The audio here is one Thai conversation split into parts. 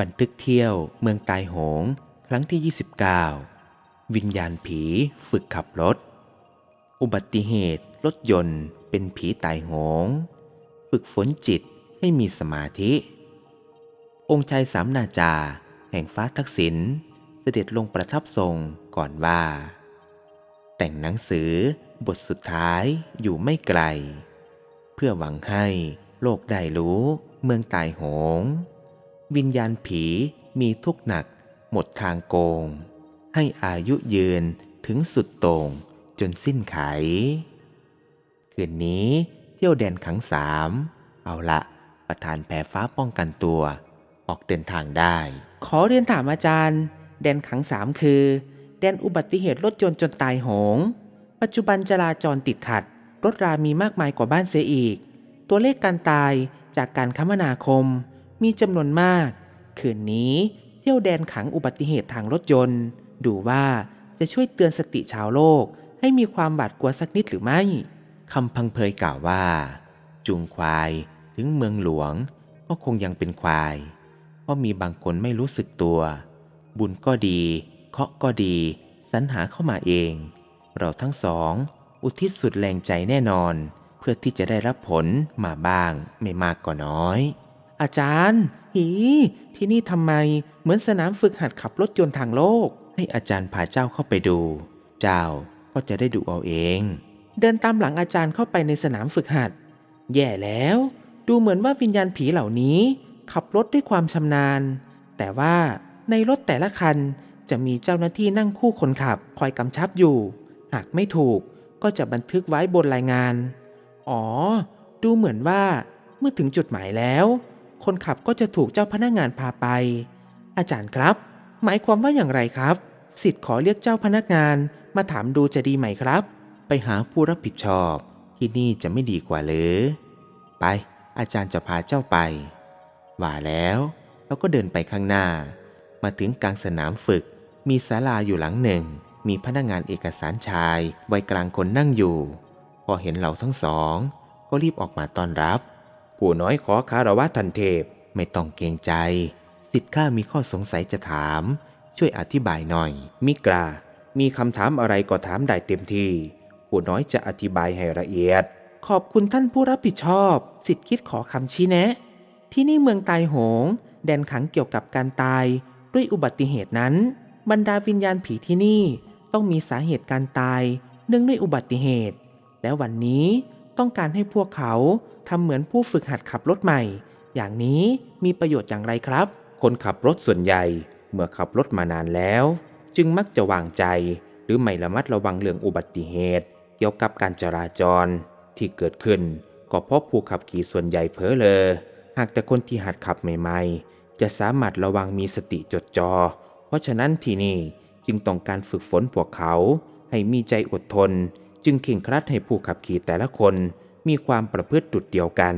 บันทึกเที่ยวเมืองตายโหง ครั้งที่ 29 วิญญาณผีฝึกขับรถ อุบัติเหตุรถยนต์เป็นผีตายโหง ฝึกฝนจิตให้มีสมาธิ องค์ชายสามนาจา แห่งฟ้าทักษิณเสด็จลงประทับทรงก่อนว่า แต่งหนังสือบทสุดท้ายอยู่ไม่ไกล เพื่อหวังให้โลกได้รู้เมืองตายโหง วิญญาณผีมีทุกข์หนัก หมดทางโกง ให้อายุยืนถึงสุดโต่งจนสิ้นไข คืนนี้เที่ยวแดนขังสาม เอาละประธานแผ่ฟ้าป้องกันตัว ออกเดินทางได้ ขอเรียนถามอาจารย์ แดนขังสามคือ แดนอุบัติเหตุรถยนต์จนตายโหง ปัจจุบันจราจรติดขัด รถรามีมากมายกว่าบ้านเสียอีก ตัวเลขการตายจากการคมนาคม มีจำนวนมาก คืนนี้เที่ยวแดนขังอุบัติเหตุทางรถยนต์ ดูว่าจะช่วยเตือนสติชาวโลก ให้มีความบาดกลัวสักนิดหรือไม่คำพังเพยกล่าวว่า จูงควายถึงเมืองหลวง ก็คงยังเป็นควาย เพราะมีบางคนไม่รู้สึกตัว บุญก็ดีเคาะก็ดีสรรหาเข้ามาเอง เราทั้งสอง อุทิศสุดแรงใจแน่นอน เพื่อที่จะได้รับผลมาบ้างไม่มากก็น้อย อาจารย์ หีที่นี่ทำไมเหมือนสนามฝึกหัดขับรถยนต์ทางโลก ให้อาจารย์พาเจ้าเข้าไปดู เจ้าก็จะได้ดูเอาเอง เดินตามหลังอาจารย์เข้าไปในสนามฝึกหัด แย่แล้ว ดูเหมือนว่าวิญญาณผีเหล่านี้ ขับรถด้วยความชำนาญ แต่ว่าในรถแต่ละคันจะมีเจ้าหน้าที่นั่งคู่คนขับ คอยกำชับอยู่ หากไม่ถูกก็จะบันทึกไว้บนรายงาน อ๋อ ดูเหมือนว่าเมื่อถึงจุดหมายแล้ว คนขับก็จะถูกเจ้าพนักงานพาไป อาจารย์ครับ หมายความว่าอย่างไรครับ สิทธิ์ขอเรียกเจ้าพนักงานมาถามดูจะดีไหมครับ ไปหาผู้รับผิดชอบที่นี่จะไม่ดีกว่าหรือ ไป อาจารย์จะพาเจ้าไป ว่าแล้วเราก็เดินไปข้างหน้า มาถึงกลางสนามฝึก มีศาลาอยู่หลังหนึ่ง มีพนักงานเอกสารชาย วัยกลางคนนั่งอยู่ พอเห็นเราทั้งสอง ก็รีบออกมาต้อนรับ ผู้น้อยขอคารวะทันเทพไม่ต้องเกรงใจ สิทธิ์ข้ามีข้อสงสัยจะถาม ช่วยอธิบายหน่อย มิกรามีคำถามอะไรก็ถามได้เต็มที่ ผู้น้อยจะอธิบายให้ละเอียด ขอบคุณท่านผู้รับผิดชอบ สิทธิ์คิดขอคำชี้แนะ ที่นี่เมืองตายโหง แดนขังเกี่ยวกับการตาย ด้วยอุบัติเหตุนั้น บรรดาวิญญาณผีที่นี่ต้องมีสาเหตุการตาย เนื่องด้วยอุบัติเหตุ และวันนี้ ต้องการให้พวกเขาทำเหมือนผู้ฝึกหัดขับรถใหม่ อย่างนี้มีประโยชน์อย่างไรครับ คนขับรถส่วนใหญ่เมื่อขับรถมานานแล้ว จึงมักจะวางใจ หรือไม่ระมัดระวังเรื่องอุบัติเหตุ เกี่ยวกับการจราจร ที่เกิดขึ้น ก็เพราะผู้ขับขี่ส่วนใหญ่เผลอเลอหากแต่คนที่หัดขับใหม่ ๆ จะสามารถระวังมีสติจดจอ่อเพราะฉะนั้นที่นี่จึงต้องการฝึกฝนพวกเขาให้มีใจอดทน จึงเข่งครัดให้ผู้ขับขี่แต่ละคนมีความประพฤติดุดเดียวกัน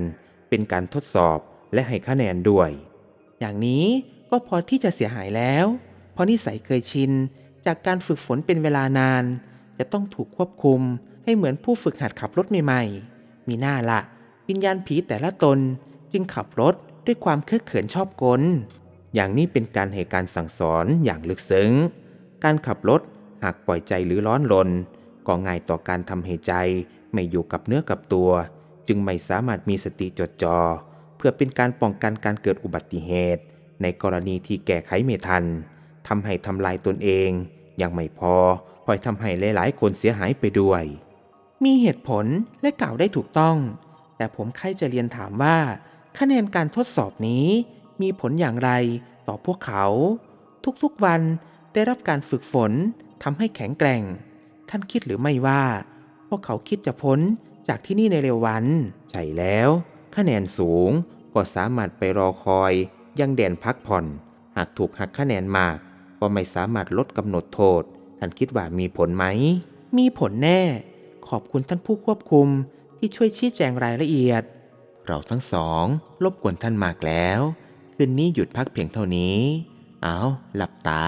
เป็นการทดสอบและให้คะแนนด้วย อย่างนี้ก็พอที่จะเสียหายแล้ว เพราะนิสัยเคยชิน จากการฝึกฝนเป็นเวลานาน จะต้องถูกควบคุมให้เหมือนผู้ฝึกหัดขับรถใหม่ๆ มีหน้าละวิญญาณผีแต่ละตนจึงขับรถด้วยความเคอะเขินชอบกล อย่างนี้เป็นการให้การสั่งสอนอย่างลึกซึ้ง การขับรถหากปล่อยใจหรือร้อนรน ก็ง่ายต่อการทำให้ใจไม่อยู่กับเนื้อกับตัว จึงไม่สามารถมีสติจดจอ่อเพื่อเป็นการป้องกันการเกิดอุบัติเหตุ ในกรณีที่แก้ไขไม่ทันทำให้ทำลายตนเอง ยังไม่พอพลอยทำให้หลายๆ คนเสียหายไปด้วย มีเหตุผลและกล่าวได้ถูกต้อง แต่ผมใครจะเรียนถามว่า คะแนนการทดสอบนี้ มีผลอย่างไรต่อพวกเขา ทุกๆวันได้รับการฝึกฝนทำให้แข็งแกร่ง ท่านคิดหรือไม่ว่า พวกเขาคิดจะพ้นจากที่นี่ในเร็ววัน ใช่แล้ว คะแนนสูงก็สามารถไปรอคอยยังแดนพักผ่อน หากถูกหักคะแนนมาก ก็ไม่สามารถลดกำหนดโทษ ท่านคิดว่ามีผลไหม มีผลแน่ ขอบคุณท่านผู้ควบคุมที่ช่วยชี้แจงรายละเอียด เราทั้งสองรบกวนท่านมากแล้ว คืนนี้หยุดพักเพียงเท่านี้ เอาหลับตา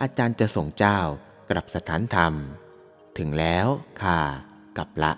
อาจารย์จะส่งเจ้ากลับสถานธรรม ถึงแล้วค่ะ กลับละ